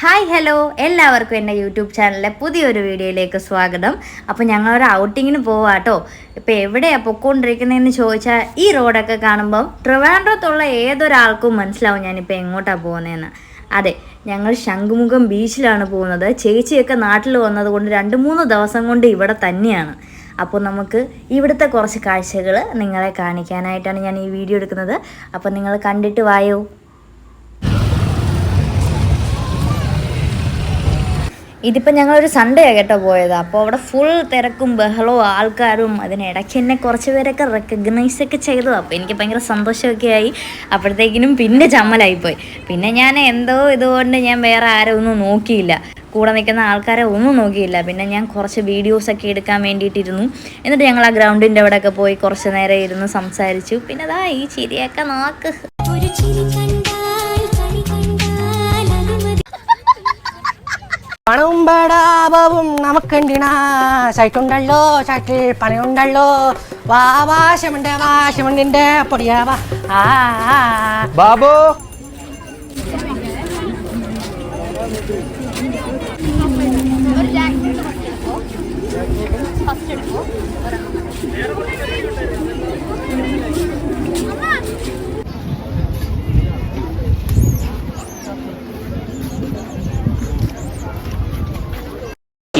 Hi hello എല്ലാവർക്കും എന്റെ YouTube ചാനലിലെ പുതിയൊരു വീഡിയോയിലേക്ക് സ്വാഗതം. അപ്പോൾ ഞങ്ങളൊരു ഔട്ടിങ്ങിന് പോവാട്ടോ ഇപ്പോൾ എവിടെയാണ് പൊക്കോണ്ടിരിക്കുന്നതെന്ന് ചോദിച്ചാൽ ഈ റോഡൊക്കെ കാണുമ്പം ട്രിവാൻഡ്രത്തുള്ള ഏതൊരാൾക്കും മനസ്സിലാവും ഞാനിപ്പോൾ എങ്ങോട്ടാണ് പോകുന്നതെന്ന്. അതെ ഞങ്ങൾ ശംഖുമുഖം ബീച്ചിലാണ് പോകുന്നത്. ചേച്ചിയൊക്കെ നാട്ടിൽ വന്നത് കൊണ്ട് രണ്ട് മൂന്ന് ദിവസം കൊണ്ട് ഇവിടെ തന്നെയാണ്. അപ്പോൾ നമുക്ക് ഇവിടുത്തെ കുറച്ച് കാഴ്ചകൾ നിങ്ങളെ കാണിക്കാനായിട്ടാണ് ഞാൻ ഈ വീഡിയോ എടുക്കുന്നത്. അപ്പോൾ നിങ്ങൾ കണ്ടിട്ട് വായോ? ഇതിപ്പോൾ ഞങ്ങളൊരു സൺഡേ കേട്ടോ പോയത്. അപ്പോൾ അവിടെ ഫുൾ തിരക്കും ബഹളവും ആൾക്കാരും അതിനിടയ്ക്ക് എന്നെ കുറച്ച് പേരൊക്കെ റെക്കഗ്നൈസ് ഒക്കെ ചെയ്തു അപ്പോൾ എനിക്ക് ഭയങ്കര സന്തോഷമൊക്കെ ആയി. അപ്പോഴത്തേക്കിനും പിന്നെ ചമ്മലായിപ്പോയി. പിന്നെ ഞാൻ എന്തോ ഇതുകൊണ്ട് ഞാൻ വേറെ ആരും ഒന്നും നോക്കിയില്ല. കൂടെ നിൽക്കുന്ന ആൾക്കാരെ ഒന്നും നോക്കിയില്ല. പിന്നെ ഞാൻ കുറച്ച് വീഡിയോസൊക്കെ എടുക്കാൻ വേണ്ടിയിട്ടിരുന്നു. എന്നിട്ട് ഞങ്ങൾ ആ ഗ്രൗണ്ടിന്റെ അവിടെയൊക്കെ പോയി കുറച്ച് നേരം ഇരുന്ന് സംസാരിച്ചു. പിന്നെ അതാ ഈ ചിരിയൊക്കെ നോക്ക്. ഒരു బాబు నమ్మకండి నా సైట్ ఉండల్లో సైట్ పని ఉండల్లో బాబా శమండే బా శమండిండే పొడియాబా బాబు!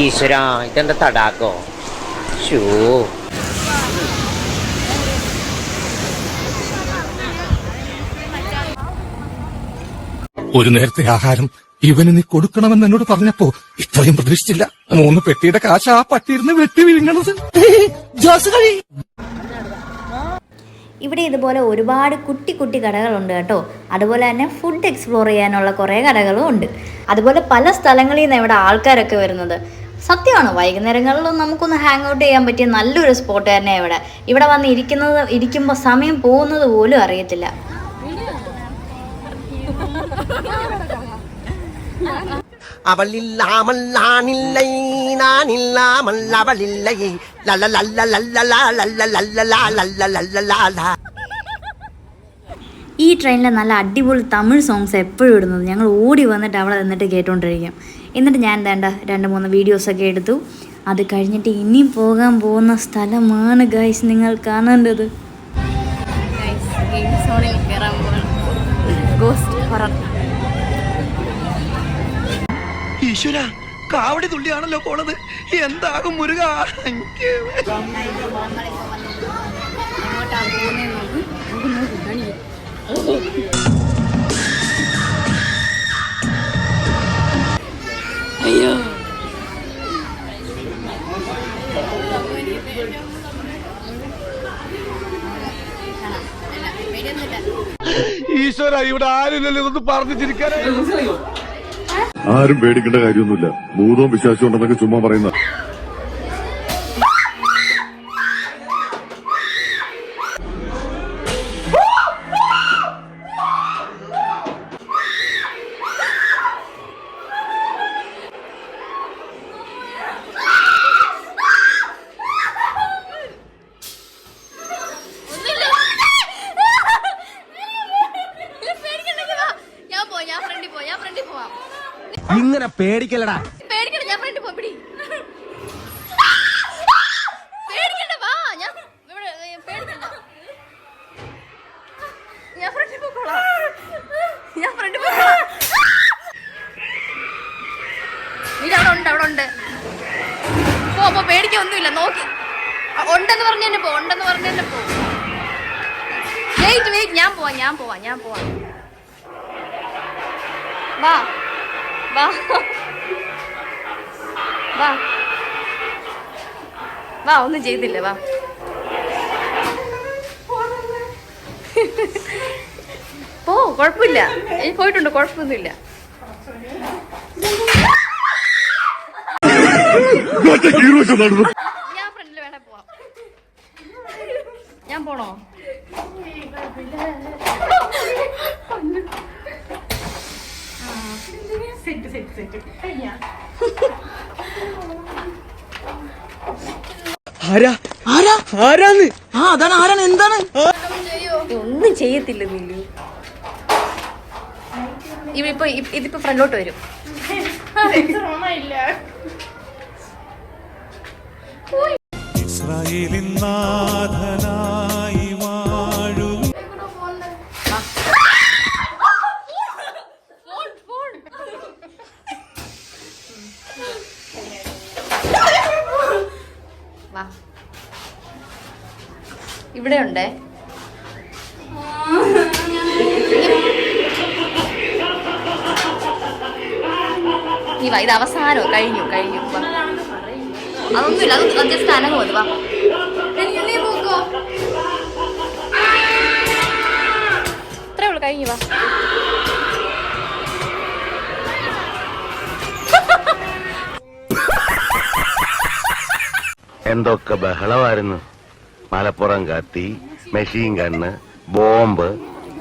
ഈശ്വര ഇതെന്താ തടാക്കോ ഷൂ ഒരു നേരത്തെ ആഹാരം ഇവന് നീ കൊടുക്കണമെന്ന് എന്നോട് പറഞ്ഞപ്പോ ഇത്രയും പ്രതീക്ഷിച്ചില്ല. മൂന്ന് പെട്ടിയുടെ കാശ് ആ പട്ടിയിരുന്ന് വെട്ടി വിഴുങ്ങണത്. ഇവിടെ ഇതുപോലെ ഒരുപാട് കുട്ടി കുട്ടി കടകളുണ്ട് കേട്ടോ. അതുപോലെ തന്നെ ഫുഡ് എക്സ്പ്ലോർ ചെയ്യാനുള്ള കുറേ കടകളും ഉണ്ട്. അതുപോലെ പല സ്ഥലങ്ങളിൽ നിന്ന് ഇവിടെ ആൾക്കാരൊക്കെ വരുന്നത്. സത്യമാണ് വൈകുന്നേരങ്ങളിലും നമുക്കൊന്ന് ഹാങ് ഔട്ട് ചെയ്യാൻ പറ്റിയ നല്ലൊരു സ്പോട്ട് തന്നെ ഇവിടെ ഇവിടെ വന്ന് ഇരിക്കുന്നത് ഇരിക്കുമ്പോൾ സമയം പോകുന്നത് പോലും അറിയത്തില്ല അവളില്ലാമൽ നാനില്ലേ അവളില്ലേ ലല്ലലല്ലലല്ലലാ ഈ ട്രെയിനിൽ നല്ല അടിപൊളി തമിഴ് സോങ്സ് എപ്പോഴും ഇടുന്നത്. ഞങ്ങൾ ഓടി വന്നിട്ട് അവളെ നിന്നിട്ട് കേട്ടുകൊണ്ടിരിക്കും എന്നിട്ട് ഞാൻ വേണ്ട രണ്ട് മൂന്ന് വീഡിയോസൊക്കെ എടുത്തു. അത് കഴിഞ്ഞിട്ട് ഇനിയും പോകാൻ പോകുന്ന സ്ഥലമാണ് ഗൈസ് നിങ്ങൾ കാണേണ്ടത്. ഈശ്വര കാവടി തുള്ളിയാണല്ലോ പോണത്. എന്താകും മുരുക? ഈശ്വര ഇവിടെ ആരുമില്ലല്ലോ ഇതൊന്ന് പറഞ്ഞു ചിരിക്കാൻ ആരും പേടിക്കേണ്ട കാര്യമൊന്നുമില്ല. ഭൂതവും വിശ്വാസവും ഉണ്ടെന്നൊക്കെ ചുമ്മാ പറയുന്ന ഉണ്ട് പോ പോ പേടിക്കൊന്നുമില്ല നോക്കി. ഉണ്ടെന്ന് പറഞ്ഞു തന്നെ പോ ഉണ്ടെന്ന് പറഞ്ഞു തന്നെ പോ. വെയിറ്റ് വെയിറ്റ് ഞാൻ പോവാ ഞാൻ പോവാ ഞാൻ പോവാ. വാ. വാ. വാ. വാ ഒന്നും ചെയ്തില്ല വാ. പോ കുഴപ്പമില്ല എനിക്ക് പോയിട്ടുണ്ട് കുഴപ്പമൊന്നുമില്ല ഞാൻ ഫ്രണ്ടിൽ വേണേ പോവാം. ഞാൻ പോണോ? ആരാ? ആരാ? ആരാന്ന്? ആ അതാണ് ആരാണ്? എന്താണ്? ഒന്നും ചെയ്യത്തില്ല മില്ലു. ഇവ ഇതിപ്പോ ഫ്രണ്ടോട്ട് വരും. ഇസ്രായേലിൻ ഇവിടെ ഉണ്ടേ ഇത് അവസാനോ? കഴിഞ്ഞു കഴിഞ്ഞു. അതൊന്നുമില്ല അത് ജസ്റ്റ് അനങ്ങ് വാ. എന്തൊക്കെ ബഹളമായിരുന്നു. മലപ്പുറം കത്തി മെഷീൻ കണ്ണ് ബോംബ്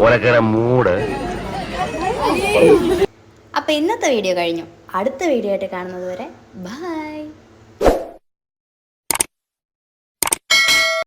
ഒലക്കര മൂട്. അപ്പൊ ഇന്നത്തെ വീഡിയോ കഴിഞ്ഞു. അടുത്ത വീഡിയോ ആയിട്ട് കാണുന്നത് വരെ ബൈ.